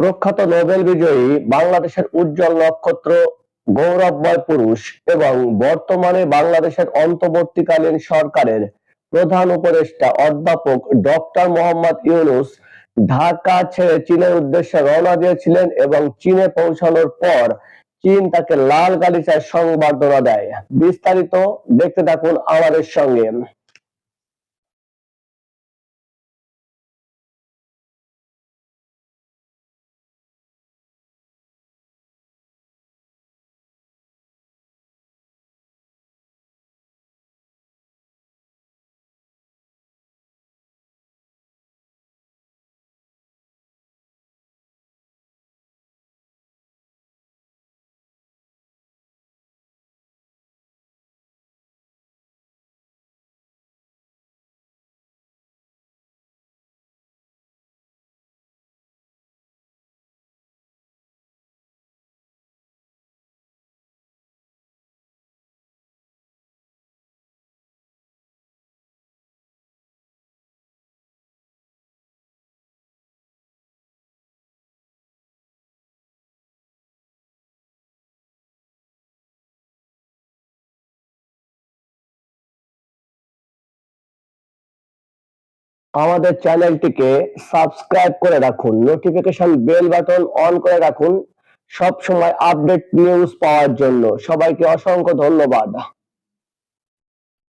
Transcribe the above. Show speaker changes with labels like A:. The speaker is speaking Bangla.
A: প্রখ্যাত নোবেল বিজয়ী বাংলাদেশের উজ্জ্বল নক্ষত্র, গৌরবময় পুরুষ এবং বর্তমানে বাংলাদেশের অন্তর্বর্তীকালীন সরকারের প্রধান উপদেষ্টা অধ্যাপক ডক্টর মোহাম্মদ ইউনুস ঢাকা ছেড়ে চীনের উদ্দেশ্যে রওনা দিয়েছিলেন এবং চীনে পৌঁছানোর পর চীন তাকে লাল গালিচায় সংবর্ধনা দেয়। বিস্তারিত দেখতে থাকুন আমাদের সঙ্গে। আমাদের চ্যানেলটিকে সাবস্ক্রাইব করে রাখুন নোটিফিকেশন বেল বাটন অন করে রাখুন। সব সময় আপডেট নিউজ পাওয়ার জন্য সবাইকে অসংখ্য ধন্যবাদ।